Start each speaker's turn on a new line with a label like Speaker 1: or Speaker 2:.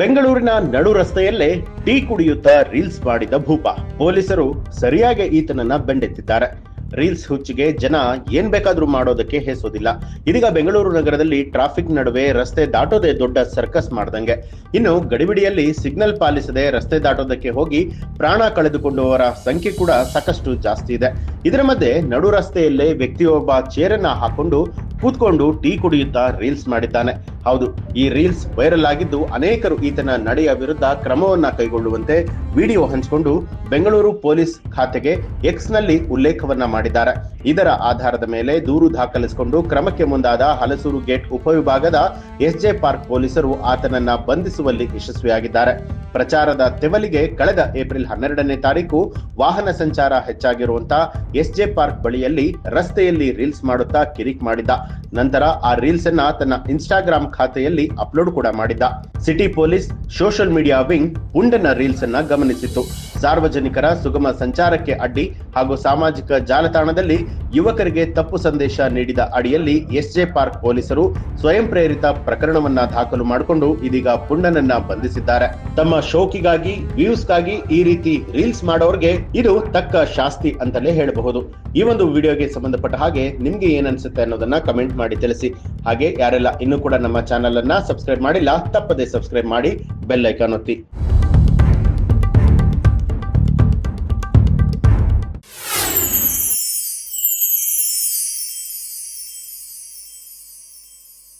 Speaker 1: ಬೆಂಗಳೂರಿನ ನಡು ರಸ್ತೆಯಲ್ಲೇ tea ಕುಡಿಯುತ್ತಾ reels ಮಾಡಿದ ಭೂಪ. ಪೊಲೀಸರು ಸರಿಯಾಗಿ ಈತನನ್ನ ಬೆಂಡೆತ್ತಿದ್ದಾರೆ. ರೀಲ್ಸ್ ಹುಚ್ಚಿಗೆ ಜನ ಏನ್ ಬೇಕಾದ್ರೂ ಮಾಡೋದಕ್ಕೆ ಹೆಸೋದಿಲ್ಲ. ಇದೀಗ ಬೆಂಗಳೂರು ನಗರದಲ್ಲಿ ಟ್ರಾಫಿಕ್ ನಡುವೆ ರಸ್ತೆ ದಾಟೋದೇ ದೊಡ್ಡ ಸರ್ಕಸ್ ಮಾಡ್ದಂಗೆ. ಇನ್ನು ಗಡಿಬಿಡಿಯಲ್ಲಿ ಸಿಗ್ನಲ್ ಪಾಲಿಸದೆ ರಸ್ತೆ ದಾಟೋದಕ್ಕೆ ಹೋಗಿ ಪ್ರಾಣ ಕಳೆದುಕೊಂಡವರ ಸಂಖ್ಯೆ ಕೂಡ ಸಾಕಷ್ಟು ಜಾಸ್ತಿ ಇದೆ. ಇದರ ಮಧ್ಯೆ ನಡು ರಸ್ತೆಯಲ್ಲೇ ವ್ಯಕ್ತಿಯೊಬ್ಬ ಚೇರನ್ನ ಹಾಕೊಂಡು ಕೂತ್ಕೊಂಡು ಟೀ ಕುಡಿಯುತ್ತಾ ರೀಲ್ಸ್ ಮಾಡಿದ್ದಾನೆ. ಹೌದು, ಈ ರೀಲ್ಸ್ ವೈರಲ್ ಆಗಿದ್ದು ಅನೇಕರು ಈತನ ನಡೆಯ ವಿರುದ್ಧ ಕ್ರಮವನ್ನ ಕೈಗೊಳ್ಳುವಂತೆ ವಿಡಿಯೋ ಹಂಚಿಕೊಂಡು ಬೆಂಗಳೂರು ಪೊಲೀಸ್ ಖಾತೆಗೆ ಎಕ್ಸ್ನಲ್ಲಿ ಉಲ್ಲೇಖವನ್ನ ಮಾಡಿದ್ದಾರೆ. ಇದರ ಆಧಾರದ ಮೇಲೆ ದೂರು ದಾಖಲಿಸಿಕೊಂಡು ಕ್ರಮಕ್ಕೆ ಮುಂದಾದ ಹಲಸೂರು ಗೇಟ್ ಉಪವಿಭಾಗದ ಎಸ್ಜೆ ಪಾರ್ಕ್ ಪೊಲೀಸರು ಆತನನ್ನ ಬಂಧಿಸುವಲ್ಲಿ ಯಶಸ್ವಿಯಾಗಿದ್ದಾರೆ. ಪ್ರಚಾರದ ತೆವಲಿಗೆ ಕಳೆದ ಏಪ್ರಿಲ್ ಹನ್ನೆರಡನೇ ತಾರೀಕು ವಾಹನ ಸಂಚಾರ ಹೆಚ್ಚಾಗಿರುವಂತ ಎಸ್ಜೆ ಪಾರ್ಕ್ ಬಳಿಯಲ್ಲಿ ರಸ್ತೆಯಲ್ಲಿ ರೀಲ್ಸ್ ಮಾಡುತ್ತಾ ಕಿರಿಕ್ ಮಾಡಿದ್ದ ನಂತರ ಆ ರೀಲ್ಸ್ ಅನ್ನ ತನ್ನ ಇನ್ಸ್ಟಾಗ್ರಾಮ್ ಖಾತೆಯಲ್ಲಿ ಅಪ್ಲೋಡ್ ಕೂಡ ಮಾಡಿದ್ದ. City police social media wing ಪುಂಡನ reels ಅನ್ನ ಗಮನಿಸಿತ್ತು. ಸಾರ್ವಜನಿಕರ ಸುಗಮ ಸಂಚಾರಕ್ಕೆ ಅಡ್ಡಿ ಹಾಗೂ ಸಾಮಾಜಿಕ ಜಾಲತಾಣದಲ್ಲಿ ಯುವಕರಿಗೆ ತಪ್ಪು ಸಂದೇಶ ನೀಡಿದ ಅಡಿಯಲ್ಲಿ ಎಸ್ಜೆ ಪಾರ್ಕ್ ಪೊಲೀಸರು ಸ್ವಯಂ ಪ್ರೇರಿತ ಪ್ರಕರಣವನ್ನ ದಾಖಲು ಮಾಡಿಕೊಂಡು ಇದೀಗ ಪುಂಡನನ್ನ ಬಂಧಿಸಿದ್ದಾರೆ. ತಮ್ಮ ಶೋಕಿಗಾಗಿ, ವ್ಯೂಸ್ಗಾಗಿ ಈ ರೀತಿ ರೀಲ್ಸ್ ಮಾಡೋರ್ಗೆ ಇದು ತಕ್ಕ ಶಾಸ್ತಿ ಅಂತಲೇ ಹೇಳಬಹುದು. ಈ ಒಂದು ವಿಡಿಯೋಗೆ ಸಂಬಂಧಪಟ್ಟ ಹಾಗೆ ನಿಮ್ಗೆ ಏನನ್ಸುತ್ತೆ ಅನ್ನೋದನ್ನ ಕಮೆಂಟ್ ಮಾಡಿ ತಿಳಿಸಿ. ಹಾಗೆ ಯಾರೆಲ್ಲ ಇನ್ನೂ ಕೂಡ ನಮ್ಮ ಚಾನೆಲ್ ಅನ್ನ ಸಬ್ಸ್ಕ್ರೈಬ್ ಮಾಡಿಲ್ಲ, ತಪ್ಪದೆ ಸಬ್ಸ್ಕ್ರೈಬ್ ಮಾಡಿ ಬೆಲ್ ಐಕಾನ್ ಒತ್ತಿ.